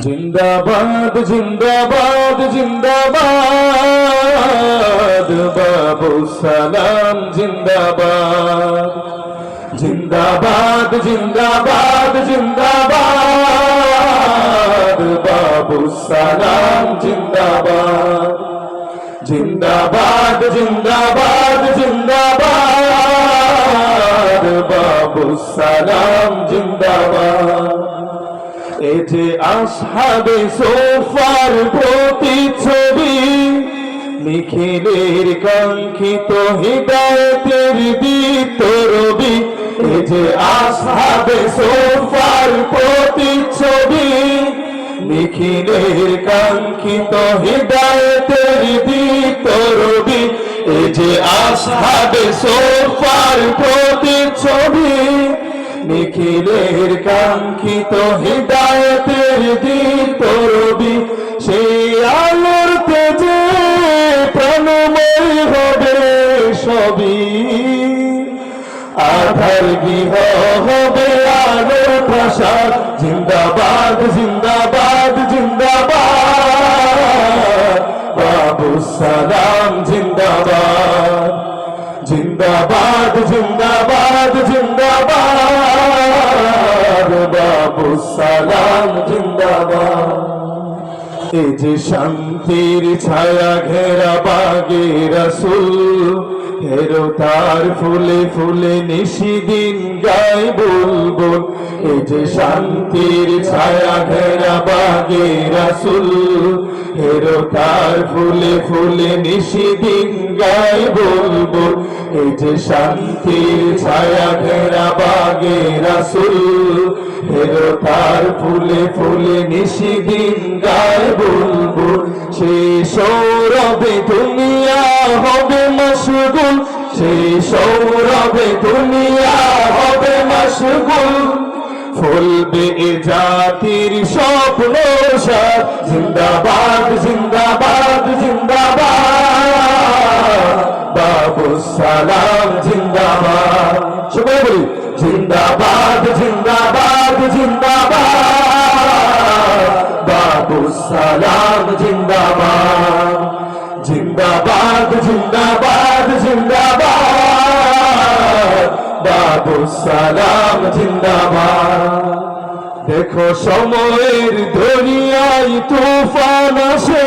জিন্দাবাদ জিন্দাবাদ জিন্দাবাদ। বাবু সালাম, জিন্দাবাদ। জিন্দাবাদ জিন্দাবাদ জিন্দাবাদ। বাবু সালাম, জিন্দাবাদ। জিন্দাবাদ জিন্দাবাদ জিন্দাবাদ। বাবু সালাম, জিন্দাবাদ। এ যে আসহাবে সোফার প্রতিচ্ছবি, নিখিলের কাঙ্ক্ষিত হৃদয়তের দীপ্ত রবি এ যে আসহাবে সোফার প্রতিচ্ছবি, নিখিলের কাঙ্ক্ষিত হৃদয়তের দীপ্ত রবি এ যে আসহাবে সোফার প্রতিচ্ছবি নিখিলের কাঙ্ক্ষিত হৃদায়তের দিন তরবি সেই আলোর তেজে প্রাণময় হবে সবই আধার গৃহ হবে আলোর প্রাসাদ, জিন্দাবাদ জিন্দাবাদ। সালাম, জিন্দাবাদ। এ যে শান্তির ছায়া ঘেরা বাগে রসুল হেরো তার ফুলে ফুলে নিশিদিন গায় বুলবুল। এ যে শান্তির ছায়া ঘেরা বাগে রসুল হেরো তার ফুলে ফুলে নিশিদিন গায় বুলবুল। এই যে শান্তির ছায়া ঘেরা বাগে রসুল হেরো তার ফুলে ফুলে নিশিদিন গায় বুলবুল। সেই সৌরভে দুনিয়া হবে মশগুল সে সৌরভে দুনিয়া হবে মশগুল। ফুলবে এ জাতির স্বপ্ন জিন্দাবাদ জিন্দাবাদ জিন্দাবাদ। সালাম জিন্দাবাদ। সবাই বলি, জিন্দাবাদ জিন্দাবাদ জিন্দাবাদ। বাবু সালাম জিন্দাবাদ। জিন্দাবাদ জিন্দাবাদ জিন্দাবাদ। বাবু সালাম জিন্দাবাদ। দেখো সময়ের দরিয়ায় তুফান আসে।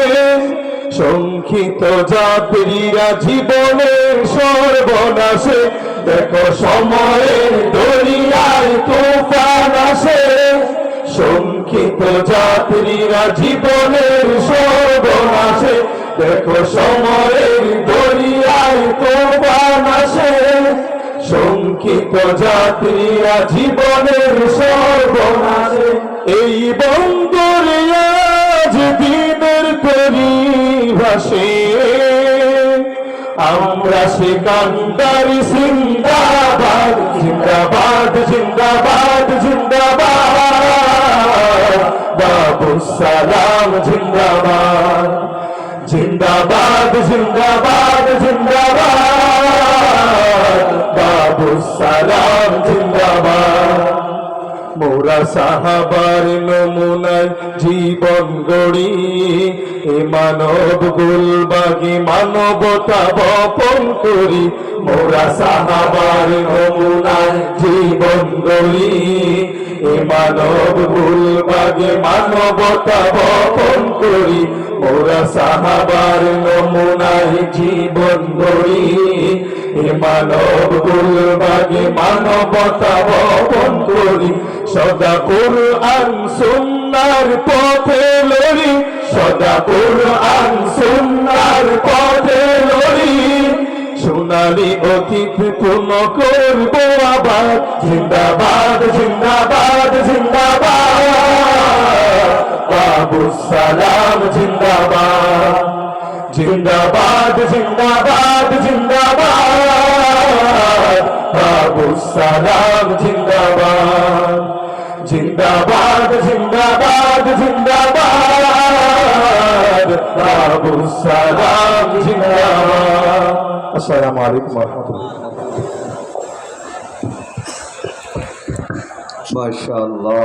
সংক্ষিত যাত্রীরা জীবনের সর্বনাশে দেখো সময়ের দরিয়ায় তুফান আসে। সংক্ষিত যাত্রীরা জীবনের সর্বনাশে দেখো সময়ের দরিয়ায় তুফান আসে। সংক্ষিপ্ত যাত্রীরা জীবনের সর্বনাশে, এই বন্দরে আজ দিনের তরি ভাসে আমরা সেকান্দার জিন্দাবাদ জিন্দাবাদ জিন্দাবাদ জিন্দাবাদ বাবু সালাম জিন্দাবাদ জিন্দাবাদ জিন্দাবাদ জিন্দাবাদ বাবু সালাম সাহাবার নমুনায় জীবন গড়ি। এ মানব গুলবাগি মানবতা বপন করি। মোরা সাহাবার নমুনায় জীবন গড়ি। এ মানব গুলবাগি মানবতা বপন করি। মোরা সাহাবার নমুনায় জীবন গড়ি। মানব গুলবাগে মানবতা সদা কুরআন সুন্নার পথে লড়ি, সদা কুরআন সুন্নার পথে লড়ি। সোনালি অতীত পূর্ণ করব আবার, জিন্দাবাদ জিন্দাবাদ জিন্দাবাদ। বাবু সালাম, জিন্দাবাদ। জিন্দাবাদ জিন্দাবাদ জিন্দাবাদ। বাবু সালাম, জিন্দাবাদ। আসসালামু আলাইকুম রহমতুল্লাহ মাশাআল্লাহ